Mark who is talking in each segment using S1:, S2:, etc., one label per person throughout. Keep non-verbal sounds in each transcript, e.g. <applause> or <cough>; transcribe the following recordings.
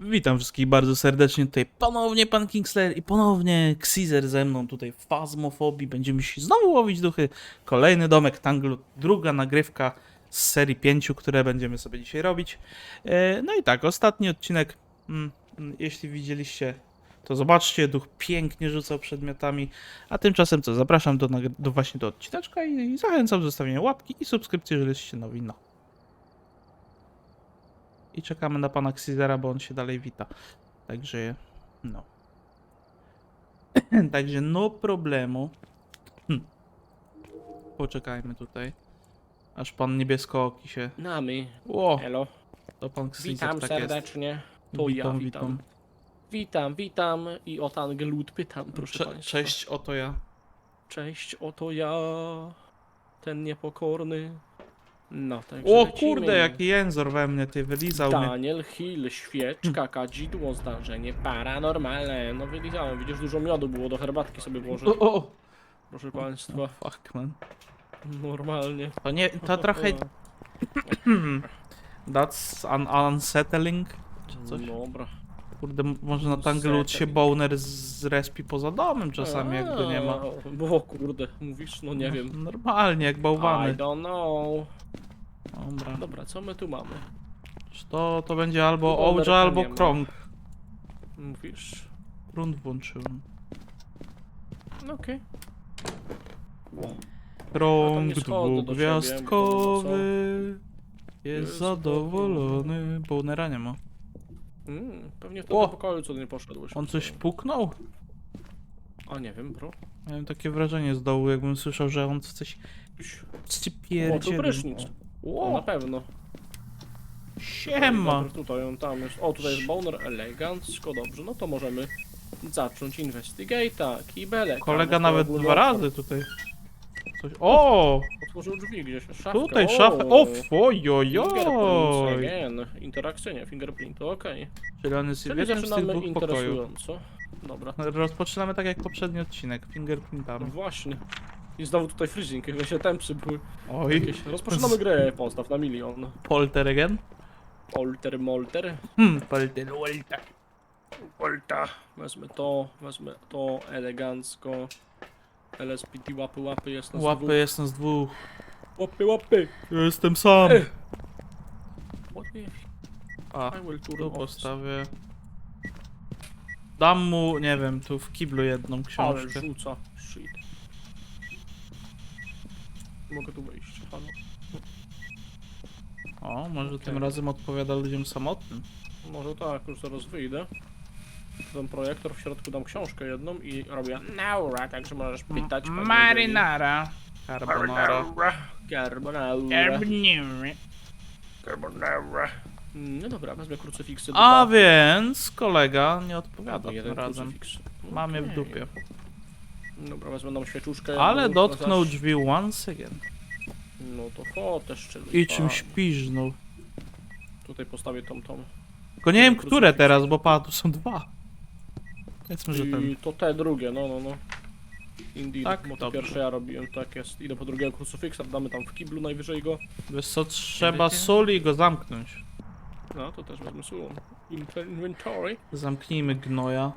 S1: Witam wszystkich bardzo serdecznie. Tutaj ponownie pan Kingslayer i ponownie Xezer ze mną tutaj w Fazmofobii. Będziemy się znowu łowić duchy. Kolejny domek Tanglu, druga nagrywka z serii pięciu, które będziemy sobie dzisiaj robić. E, No i tak, ostatni odcinek, mm, jeśli widzieliście, to zobaczcie, duch pięknie rzucał przedmiotami. A tymczasem co, zapraszam do, do właśnie do odcineczka i, i zachęcam do zostawienia łapki i subskrypcji, jeżeli jesteście nowi. No. I czekamy na pana Xizera, bo on się dalej wita. Także, no. <clears throat> Także no problemu. Hm. Poczekajmy tutaj. Aż pan niebieskooki się...
S2: Nami.
S1: Ło,
S2: Elo.
S1: to pan Xizer
S2: Witam
S1: tak jest.
S2: serdecznie. To ja witam. Witam, witam i o Tangelut pytam, proszę
S1: Cze-
S2: państwa.
S1: cześć, oto ja.
S2: Cześć, oto ja, ten niepokorny. No, także
S1: O
S2: lecimy.
S1: kurde, jaki jęzor we mnie, ty wylizał mnie.
S2: Daniel Hill, świeczka, kadzidło, zdarzenie paranormalne. No wylizałem, widzisz, dużo miodu było, do herbatki sobie włożyć.
S1: O, o,
S2: Proszę państwa,
S1: o. Fuck, man.
S2: normalnie.
S1: To nie, to trochę... <laughs> That's un unsettling. Czy coś?
S2: Dobra.
S1: Kurde, może na Tanglewood się Boner z respi poza domem czasami, jak go nie ma.
S2: Bo kurde, mówisz, no nie wiem.
S1: Normalnie, jak
S2: I
S1: bałwany.
S2: don't know.
S1: Dobra.
S2: Dobra, co my tu mamy?
S1: To, to będzie albo Ołdża,
S2: to
S1: albo
S2: nie ma.
S1: Krąg.
S2: Mówisz?
S1: Grunt włączyłem.
S2: No okej.
S1: Krąg
S2: nie schodzę do
S1: dwugwiazdkowy jest
S2: Jest
S1: zadowolony. Bonera nie ma.
S2: Mm, pewnie w
S1: O!
S2: tym pokoju co nie poszedłeś.
S1: On coś puknął?
S2: A nie wiem, bro.
S1: Miałem takie wrażenie z dołu, jakbym słyszał, że on w coś... coś ci pierdzielił.
S2: prysznic. O, na
S1: O,
S2: pewno.
S1: siema!
S2: Tutaj on tam jest. O, tutaj jest boner elegancko, dobrze. No to możemy zacząć investigate. Kibelek.
S1: Kolega nawet dwa razy tutaj. Coś... O!
S2: Otworzył drzwi gdzieś. Szafkę.
S1: Tutaj szafę. O, ojojoj!
S2: Fingerprint again. Interakcyjnie, fingerprint, okej.
S1: Czyli on jest w
S2: Czyli
S1: jednym z tych
S2: zaczynamy
S1: dwóch pokojów.
S2: interesująco. Dobra.
S1: Rozpoczynamy tak jak poprzedni odcinek,
S2: No
S1: fingerprintami.
S2: właśnie. I znowu tutaj freezing, jakby się tempsy były
S1: Oj,
S2: jakieś. Rozpoczynamy grę, postaw na milion.
S1: polter again?
S2: Polter, molter.
S1: Hmm, polter.
S2: Polta. Wezmę to, wezmę to, elegancko. LSPT, łapy, łapy, jest nas
S1: Łapy
S2: dwóch.
S1: jest nas dwóch.
S2: Łapy, łapy.
S1: Ja jestem sam.
S2: Ech. Łapy.
S1: A,
S2: I will turn
S1: tu
S2: off.
S1: postawię. Dam mu, nie wiem, tu w kiblu jedną
S2: Ale
S1: książkę.
S2: rzuca. Shit. Mogę tu wejść. Halo.
S1: O, może tym
S2: Okej.
S1: razem odpowiada ludziom samotnym.
S2: Może tak, już zaraz wyjdę. Ten projektor w środku dam książkę jedną i robię Naura, także możesz pytać.
S1: Marinara. Carbonara.
S2: Carbonara.
S1: Carbonara.
S2: Carbonara. Mm, No dobra, wezmę krucyfiksy.
S1: A
S2: dwa.
S1: więc kolega nie odpowiada
S2: Jeden
S1: tym razem.
S2: krucyfiks.
S1: Mam je w
S2: Okej.
S1: dupie.
S2: Dobra, wezmę nam świeczuszkę.
S1: Ale dotknął
S2: zaś-
S1: drzwi once again.
S2: No to fotę szczerze.
S1: I czymś piżnął.
S2: Tutaj postawię tą tą.
S1: Tylko nie wiem, które teraz, bo pa, tu są dwa. Powiedzmy, że ten.
S2: I to te drugie, no no no. Indeed,
S1: Tak,
S2: bo to
S1: dobrze.
S2: pierwsze ja robiłem, tak jest. Idę po drugiego krucyfiksa, damy tam w kiblu najwyżej go.
S1: Wiesz co, trzeba
S2: Wiecie?
S1: soli i go zamknąć.
S2: No, to też wezmę słową. Inventory.
S1: Zamknijmy gnoja.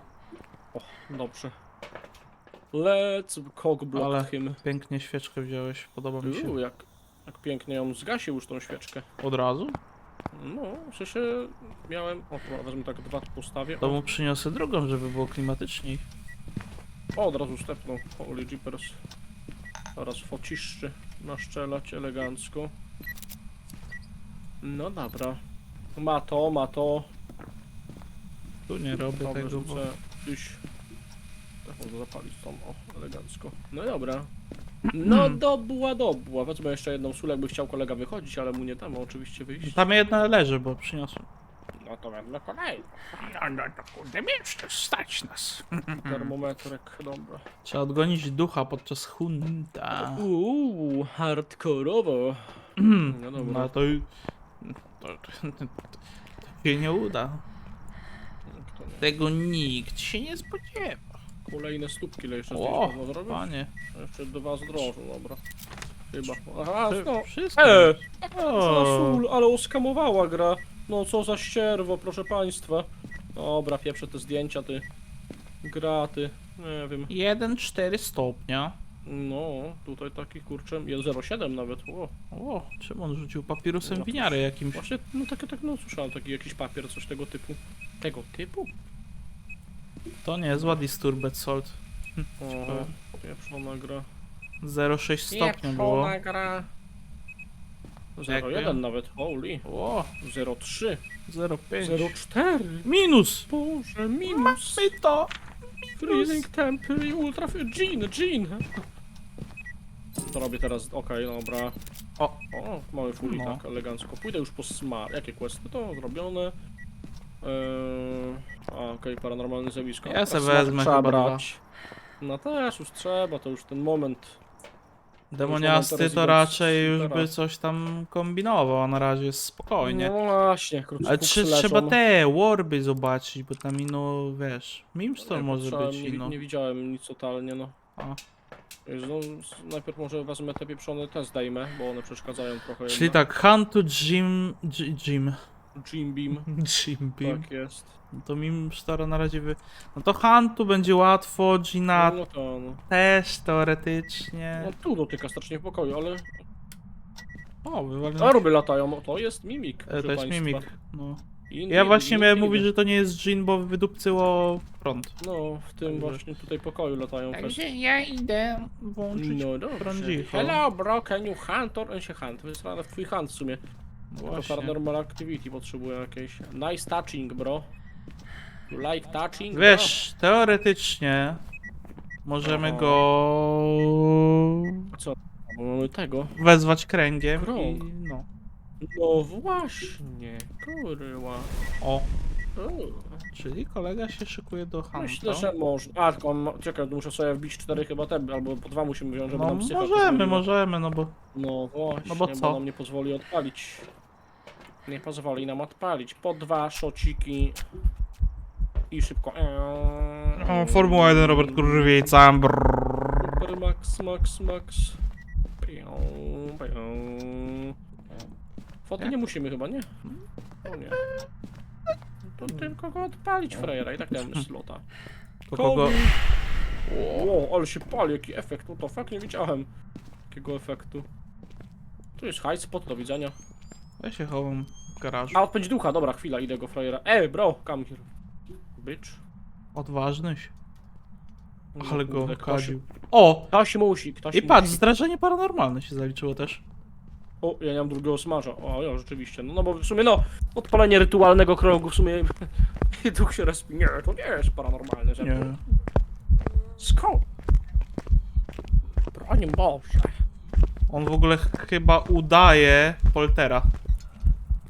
S2: O, dobrze. Let's cockblock
S1: Ale-
S2: him.
S1: Pięknie świeczkę wziąłeś, podoba mi się.
S2: Uuu, jak, jak pięknie ją zgasił już tą świeczkę.
S1: Od razu?
S2: No, w sensie miałem... O, dobra, wezmę tak dwa postawię.
S1: To mu przyniosę drugą, żeby było klimatyczniej.
S2: o, od razu stepnął. Holy jeepers. Teraz fociszczy naszczelać elegancko. No dobra. Ma to, ma to.
S1: Tu nie robię
S2: Dobra,
S1: tego, bo...
S2: tyś. Tak można zapalić tą, o, elegancko. No dobra. No dobła, dobła. Wezmę jeszcze jedną sól, jakby chciał kolega wychodzić, ale mu nie dam oczywiście wyjść.
S1: Tam jedna leży, bo przyniosłem.
S2: No to wezmę kolejną.
S1: No, no, to kurde, jeszcze stać nas. <laughs>
S2: Termometrek, dobra.
S1: Trzeba odgonić ducha podczas hunta.
S2: Uuu, hardkorowo. No dobra.
S1: No to... To, to, to, to się nie uda. Tego nikt się nie spodziewa.
S2: Kolejne stópki, ile jeszcze
S1: O,
S2: zdjęć można zrobić?
S1: panie.
S2: Jeszcze dwa zdrożą, dobra. Chyba. Aha,
S1: Wszy-
S2: no.
S1: Wszystko.
S2: E,
S1: masz.
S2: za
S1: O,
S2: sól, ale oskamowała gra. No co za ścierwo, proszę państwa. Dobra, pieprzę te zdjęcia, ty. Graty, nie wiem.
S1: 1,4 stopnia.
S2: No, tutaj taki kurczę, jest 0,7 nawet, o.
S1: O, czemu on rzucił papierusem
S2: No,
S1: winiary jakimś?
S2: Właśnie, no takie, tak, no słyszałem taki jakiś papier, coś tego typu. Tego typu?
S1: To niezła Disturbed Salt.
S2: O, pieprzona gra.
S1: 0,6 stopnia było.
S2: gra.
S1: Jakby?
S2: 0,1 nawet, holy.
S1: O,
S2: 0,3.
S1: 0,5.
S2: 0,4.
S1: Minus!
S2: Boże, minus.
S1: Mamy to!
S2: Freezing temp i ultra... Jean, Jean. Co robię teraz? Okej, dobra.
S1: O,
S2: O, mamy fully,
S1: No.
S2: tak, elegancko. Pójdę już po smar. Jakie questy? To zrobione. Eee... A, okej, paranormalne zjawisko.
S1: Ja se wezmę
S2: trzeba
S1: chyba dwa.
S2: brać. No też już trzeba, to już ten moment.
S1: demoniasty to raczej już by coś tam kombinował, a na razie jest spokojnie.
S2: No właśnie, krótko
S1: Ale trzy, trzeba te warby zobaczyć, bo tam ino, wiesz, Mimstorm może być
S2: nie,
S1: ino.
S2: nie widziałem nic totalnie, no.
S1: A.
S2: No, s- najpierw może wezmę te pieprzone te zdejmę, bo one przeszkadzają trochę.
S1: Czyli
S2: jednak.
S1: tak, Hunt to Jim, J- Jim,
S2: Jim Beam. <laughs>
S1: Jim Beam.
S2: Tak jest.
S1: To Mimstora na razie wy... No to Huntu będzie łatwo, Gina
S2: No to no.
S1: też teoretycznie.
S2: No tu dotyka strasznie w pokoju, ale...
S1: O, wywalę.
S2: A ruby latają, no to jest mimik,
S1: E,
S2: proszę
S1: To jest
S2: państwa.
S1: mimik. No. Ja właśnie miałem mówić, że to nie jest Jin, bo wydupcyło prąd.
S2: No, w tym
S1: Także-
S2: właśnie tutaj pokoju latają też.
S1: Także ja idę włączyć
S2: No dobrze.
S1: prądzicho.
S2: Hello bro, can you hunt or... On się hunt, wysłane w twój hunt w sumie. To
S1: Właśnie.
S2: paranormal activity potrzebuje jakieś. Nice touching bro. You like touching?
S1: Wiesz, teoretycznie możemy go
S2: Bro? Co? Bo mamy tego.
S1: wezwać kręgiem
S2: Krąg.
S1: i no.
S2: No właśnie, kurwa.
S1: O. czyli kolega się szykuje do Hunta.
S2: Myślę, że można. A, tylko mam, czekaj, muszę sobie wbić cztery chyba te, albo po dwa musimy wziąć, żeby
S1: No
S2: nam psycha
S1: możemy,
S2: pozwoliła.
S1: możemy, no bo
S2: No właśnie,
S1: No bo
S2: bo,
S1: co?
S2: nam nie pozwoli odpalić. Nie pozwoli nam odpalić. Po dwa szociki. I szybko.
S1: o, Formuła 1 Robert.
S2: Super Max, Max, Max. Pią, pią. Foty nie musimy chyba, nie? O nie. To tylko go odpalić frajera i tak damy <laughs> slota.
S1: To kogo...
S2: O, ale się pali, jaki efekt, no to fakt nie widziałem takiego efektu. Tu jest high spot, do widzenia.
S1: Ja się chowam w garażu.
S2: A, odpędź ducha, dobra, chwila, idę go frajera. Ej, bro, come here. Bitch.
S1: Odważnyś. Ale go
S2: kurde, ktoś-
S1: kadził. O!
S2: Ktoś musi, ktoś
S1: I patrz,
S2: musi.
S1: zdarzenie paranormalne się zaliczyło też.
S2: O, ja nie mam drugiego smaża. O, ja rzeczywiście. No, no bo w sumie, no, odpalenie rytualnego krągu w sumie... <laughs> duch się respi. Nie, to nie jest paranormalne, że...
S1: Nie.
S2: Skąd? Broń Boże.
S1: On w ogóle ch- chyba udaje Poltera.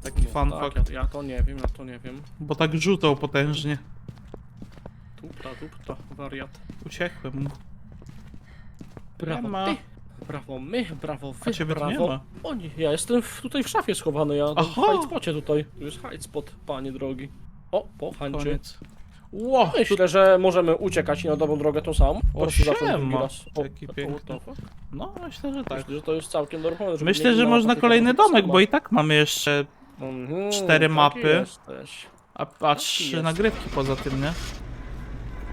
S1: Taki
S2: No,
S1: fun
S2: tak,
S1: fact.
S2: Ja, ja to nie wiem, ja to nie wiem.
S1: Bo tak rzutał potężnie.
S2: Tupta, tupta, wariat.
S1: Uciekłem mu.
S2: Brawo ty, brawo my, brawo wy,
S1: A ciebie tu
S2: brawo
S1: nie ma.
S2: O nie, ja jestem w, tutaj w szafie schowany, ja
S1: Aha.
S2: w hide spocie tutaj. Tu jest hide spot, panie drogi. O, po hancie.
S1: Koniec. Ło!
S2: Myślę, że możemy uciekać na dobrą drogę tą samą. Po prostu zacząć drugi raz. O,
S1: Jaki
S2: o,
S1: piękny.
S2: fuck?
S1: No, myślę, że tak.
S2: Myślę, że to jest całkiem normalne. żeby
S1: Myślę,
S2: nie
S1: że
S2: miała
S1: można
S2: takiego
S1: kolejny domek, bo i tak mamy jeszcze
S2: Mhm,
S1: cztery
S2: taki
S1: mapy.
S2: Jesteś.
S1: a, a trzy
S2: jest.
S1: nagrywki poza tym, nie?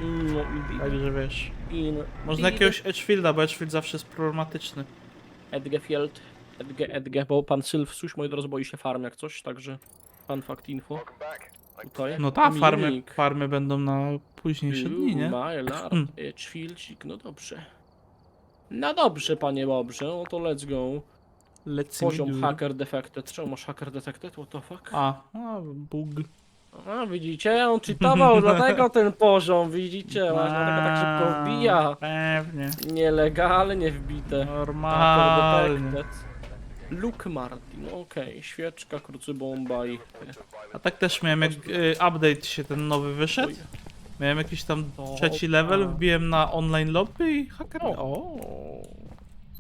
S2: No.
S1: Także wiesz.
S2: In,
S1: Można jakiegoś Edgefielda, bo Edgefield zawsze jest problematyczny.
S2: Edgefield, Edge, Edge, bo pan Sylw Suś, moi drodzy, boi się farm jak coś, także pan fakt info. Tutaj.
S1: No ta, farmy, farmy będą na późniejsze dni, nie? Hmm. <clears throat>
S2: Edgefieldcik, no dobrze. No dobrze, panie dobrze, no to let's go.
S1: Let's
S2: Poziom hacker defected. Czemu masz hacker detected? What the fuck?
S1: A, a, bug.
S2: A, widzicie? On cheatował, <laughs> dlatego ten poziom, widzicie? Właśnie dlatego tak szybko wbija.
S1: Pewnie.
S2: Nielegalnie wbite.
S1: Normalnie.
S2: detected. Luke Martin, okej, świeczka, krucybomba i...
S1: A tak też miałem, jak y, update się ten nowy wyszedł. Miałem jakiś tam trzeci level,
S2: tak.
S1: wbiłem na online lobby i hacker...
S2: O.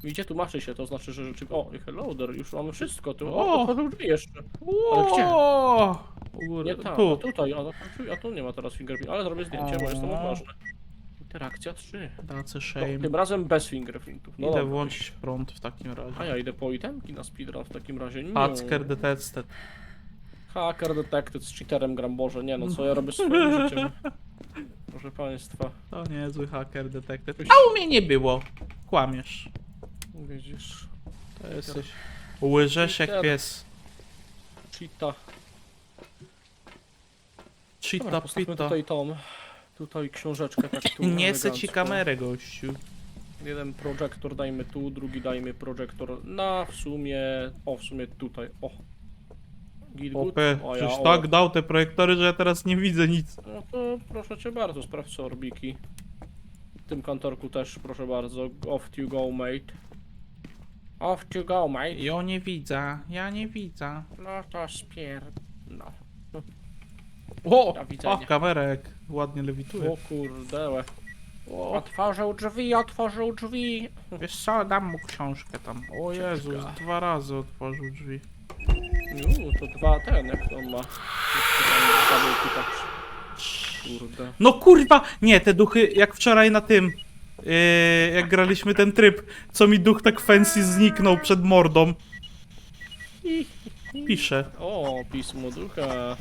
S2: Widzicie, tłumaczy się, to znaczy, że rzeczywiście... O, i hello there, już mamy wszystko, tu
S1: O.
S2: o, drzwi jeszcze. Ale gdzie?
S1: O. U góry.
S2: Nie tam, a
S1: Tu.
S2: tutaj, a, a, a tu nie ma teraz fingerprint, ale zrobię zdjęcie, bo jest to
S1: O.
S2: ważne. Interakcja 3.
S1: Tacy
S2: No,
S1: shame.
S2: tym razem bez fingerprintów. No
S1: Idę
S2: dobra.
S1: włączyć prąd w takim razie.
S2: A ja idę po itemki na speedrun w takim razie. Nie.
S1: Hacker detected.
S2: Hacker detected z cheaterem gram, Boże, nie no, co ja robię swoim <laughs> życiem? Proszę państwa,
S1: To niezły hacker detective. A u mnie nie było. Kłamiesz.
S2: widzisz,
S1: To jesteś... Łyżesz jak
S2: Cheater.
S1: pies.
S2: cheata. Dobra, postawmy
S1: pita.
S2: tutaj tą, tutaj książeczkę tak tu <laughs>
S1: Nie chcę ci
S2: elegancko.
S1: kamerę, gościu.
S2: Jeden projektor dajmy tu, drugi dajmy projektor na w sumie, o w sumie tutaj, o. Git good.
S1: Opę,
S2: O, ja,
S1: przecież
S2: o.
S1: tak dał te projektory, że ja teraz nie widzę nic.
S2: No to proszę cię bardzo, sprawdź co orbiki. W tym kantorku też, proszę bardzo. Off you go, mate. Off you go, mate.
S1: Ja nie widzę, ja nie widzę.
S2: No to spier... No.
S1: O,
S2: Do
S1: o
S2: widzenia.
S1: jak ładnie lewituje.
S2: O kurdełe.
S1: O,
S2: Otworzył drzwi, otworzył drzwi.
S1: wiesz co, dam mu książkę tam. O. Jezus, dwa razy otworzył drzwi.
S2: Uuu, to dwa ten, jak to on ma. Kurde.
S1: No kurwa! Nie, te duchy jak wczoraj na tym. Yy, jak graliśmy ten tryb, co mi duch tak fancy zniknął przed mordą. Pisze.
S2: O, pismo ducha.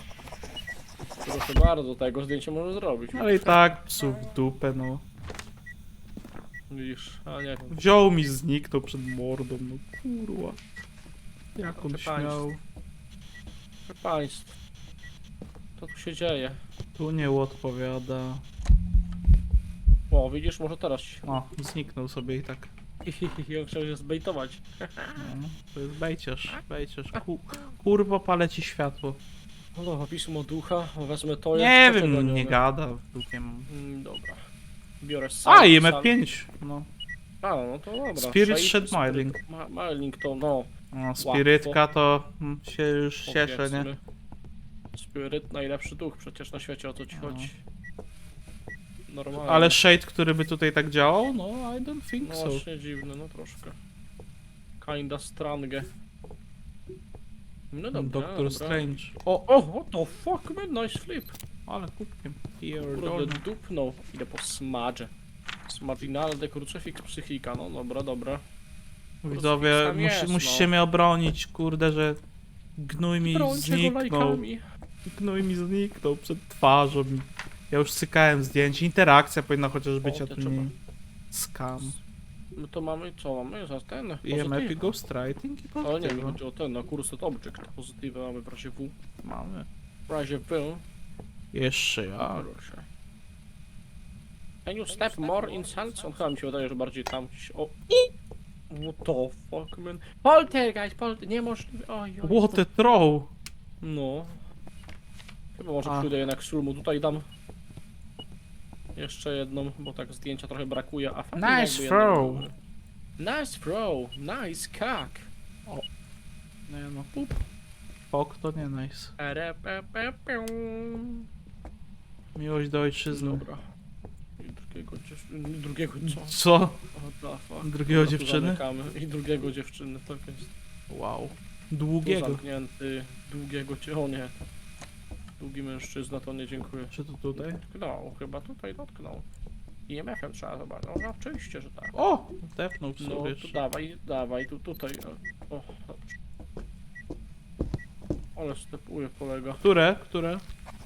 S2: Proszę bardzo, tego zdjęcie może zrobić.
S1: Ale i tak psu w dupę, no.
S2: Widzisz, a nie wiem.
S1: Wziął mi zniknął przed mordą, no kurwa. Jak on
S2: Proszę
S1: śmiał.
S2: Proszę państwa. Co tu się dzieje?
S1: Tu nie odpowiada.
S2: O, widzisz, może teraz.
S1: O, zniknął sobie i tak. <laughs>
S2: Ja chciał się zbejtować.
S1: No, to jest bejciarz, bejciarz. Ku, kurwa, palę ci światło.
S2: No, pismo ducha, wezmę to.
S1: Nie
S2: to
S1: wiem, nie gada w dupie mam.
S2: Mm, Dobra. Biorę sal.
S1: A,
S2: sal-
S1: IMF5, no.
S2: A, no to dobra.
S1: Spirit
S2: Shade-
S1: Shed Mailing.
S2: Ma, mailing to, no,
S1: no spirytka to mm, się już cieszę, nie?
S2: powiedzmy. Spirit, najlepszy duch przecież na świecie, o co ci
S1: No.
S2: chodzi. Normalnie.
S1: Ale Shade, który by tutaj tak działał? No, I don't think
S2: No
S1: so.
S2: właśnie dziwne, no troszkę. Kinda strange. No dobra,
S1: Doctor
S2: dobra.
S1: Strange.
S2: O, o, what the fuck man, nice flip.
S1: Ale kubkiem.
S2: Kurde, dupnął. Idę po smadże. Smadzinalde krucyfiks psychika, no dobra, dobra.
S1: Widzowie,
S2: tam
S1: musi,
S2: jest,
S1: musicie
S2: no.
S1: mnie obronić, kurde, że gnój mi
S2: go
S1: zniknął.
S2: lajkami.
S1: Gnój mi zniknął przed twarzą. Ja już cykałem zdjęć. Interakcja powinna chociaż być,
S2: O,
S1: a
S2: to trzeba.
S1: nie skam.
S2: My to mamy, co mamy za ten?
S1: IMF i Ghostwriting i
S2: Ale nie, mi chodzi o ten, na kursor object. Pozytywę mamy w razie W.
S1: Mamy.
S2: W razie W.
S1: Jeszcze ja.
S2: Proszę. Can you step more in Salson? Chyba mi się wydaje, że bardziej tam gdzieś... O! What the fuck, man? Poltergeist, polter... Niemożliwe... Oj, oj.
S1: What a throw!
S2: No. Chyba może
S1: A.
S2: pójdę jednak z. Tutaj dam... Jeszcze jedną, bo tak zdjęcia trochę brakuje, a fajnie
S1: Nice throw.
S2: Nice throw, nice cock.
S1: Nie no. Pup. Fok to nie nice. Miłość do ojczyzny.
S2: Dobra. I drugiego dziewczyny... Drugiego co?
S1: Co?
S2: Fuck?
S1: Drugiego
S2: Dobra, tu
S1: dziewczyny?
S2: zamykamy. I drugiego dziewczyny, tak jest.
S1: Wow.
S2: Tu
S1: Długiego.
S2: zamknięty, długiego cię... O nie. Długi mężczyzna, to nie dziękuję.
S1: Czy to tutaj?
S2: Dotknął, chyba tutaj dotknął. IMF-em trzeba zobaczyć. No oczywiście, że tak.
S1: O! Tepnął
S2: No
S1: sobie
S2: to dawaj, dawaj, tu, tutaj. O, dobrze. Ale stepuje kolega.
S1: Które? Które?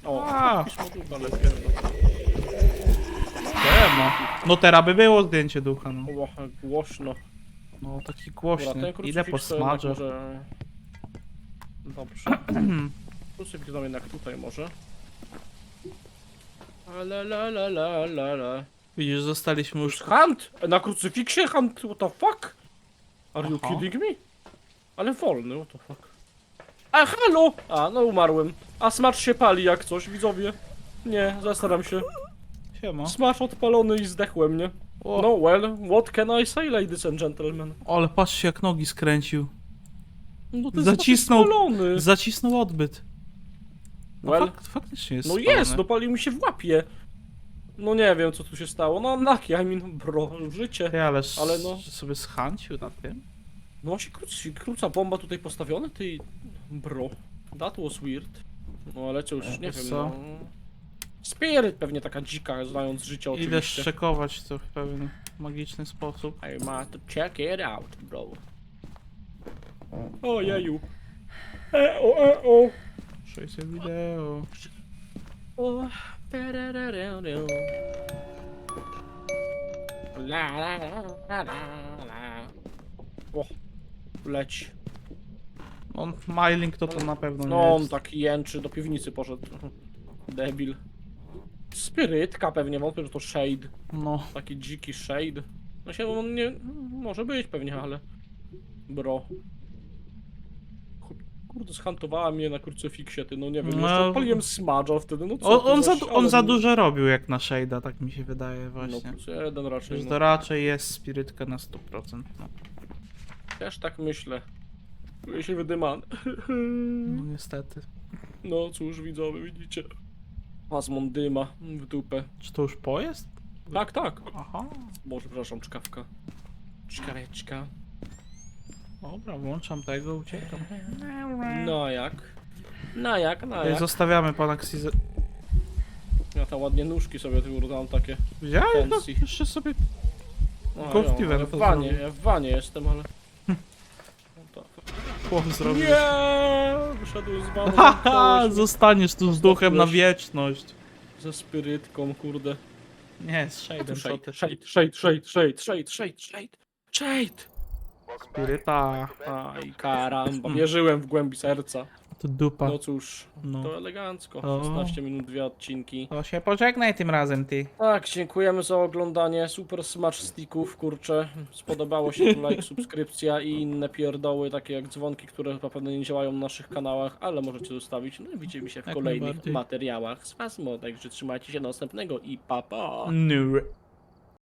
S2: O,
S1: A.
S2: pismo ducha lepiej.
S1: Demo. No teraz by było zdjęcie ducha, no.
S2: O, głośno.
S1: No taki
S2: Dobra,
S1: głośny.
S2: ten
S1: Ile
S2: krucyfiks to jednak
S1: posmażę.
S2: może... Dobrze. <clears throat> Dam jednak tutaj może. Ale la la la la la.
S1: Widzisz, zostaliśmy już...
S2: Hunt! Na krucyfiksie Hunt, what the fuck? Are you
S1: Aha.
S2: kidding me? Ale wolny, what the fuck? A, halo! A, no umarłem. A smacz się pali jak coś, widzowie. Nie, zastaram się.
S1: Siema.
S2: Smash odpalony i zdechłem, nie?
S1: O,
S2: No well, what can I say, ladies and gentlemen?
S1: ale patrzcie jak nogi skręcił.
S2: No to jest
S1: Zacisnął-
S2: spalony.
S1: Zacisnął odbyt. No
S2: Well,
S1: fak faktycznie jest
S2: no
S1: spalony.
S2: jest, dopalił mi się w łapie. No nie wiem, co tu się stało. No unlucky, I mean, bro, życie.
S1: Ty, ale,
S2: ale
S1: ale
S2: no.
S1: no... sobie schancił na tym.
S2: No właśnie króci, króca bomba tutaj postawiona, ty... Bro, that was weird. No ale co już, nie
S1: Wiesz
S2: wiem,
S1: co?
S2: no... Spirit pewnie taka dzika, znając życie
S1: Idę
S2: oczywiście.
S1: szczekować to w pewien magiczny sposób.
S2: I must check it out, bro. O jeju. E o, e o.
S1: 600 wideo.
S2: O. La, la, la, la, la, la. O, leć.
S1: On Mailing to to na pewno
S2: No
S1: nie
S2: on
S1: jest.
S2: tak jęczy, do piwnicy poszedł. Debil. Spirytka pewnie, wątpię, że to Shade.
S1: No.
S2: Taki dziki Shade. No się on nie... może być pewnie, ale... Bro. Kurde, schantowała mnie na krucyfiksie, ty, no nie wiem,
S1: No.
S2: jeszcze odpaliłem smadża wtedy, no co
S1: On,
S2: to
S1: on, za, on za dużo robił jak na Shade'a, tak mi się wydaje
S2: No
S1: właśnie.
S2: plus jeden raczej,
S1: Przecież
S2: no.
S1: to raczej jest spirytka na 100%. No,
S2: Też tak myślę. Czuję się wydymany. <laughs>
S1: no niestety.
S2: No cóż, widzowie, widzicie. Pasmon dyma w dupę.
S1: Czy to już po jest?
S2: Tak, tak.
S1: Aha.
S2: Boże, przepraszam, czkawka. Czkaweczka.
S1: Dobra, włączam tego, uciekam.
S2: No a jak? No a jak, no a jak?
S1: Zostawiamy pana Xizer.
S2: Ja tam ładnie nóżki sobie tu dam takie.
S1: Widziałeś? No,
S2: Fancy.
S1: jeszcze sobie...
S2: No,
S1: Golf
S2: ja,
S1: piwem
S2: ale w
S1: to
S2: wanie,
S1: zrobił.
S2: ja w wanie jestem, ale... <laughs> No tak.
S1: chłop zrobił.
S2: Nie! Wyszedłem z wanu.
S1: Haha, zostaniesz tu z duchem na wieczność.
S2: Ze spirytką, kurde.
S1: Nie, z
S2: A tu
S1: Shade'em,
S2: Shade, shade, shade, shade, shade, shade, shade, shade, shade.
S1: Spiryta.
S2: Aj, karamba, wierzyłem w głębi serca.
S1: To dupa.
S2: No cóż,
S1: No.
S2: to elegancko.
S1: O.
S2: 16 minut, dwie odcinki.
S1: To się pożegnaj tym razem, ty.
S2: Tak, dziękujemy za oglądanie. Super smash sticków, kurczę. Spodobało się to like, subskrypcja i inne pierdoły, takie jak dzwonki, które chyba pewnie nie działają na naszych kanałach, ale możecie zostawić. No i widzimy się w
S1: Jak
S2: kolejnych
S1: najbardziej.
S2: materiałach z Fasmo, także trzymajcie się do następnego i pa pa!
S1: Nur.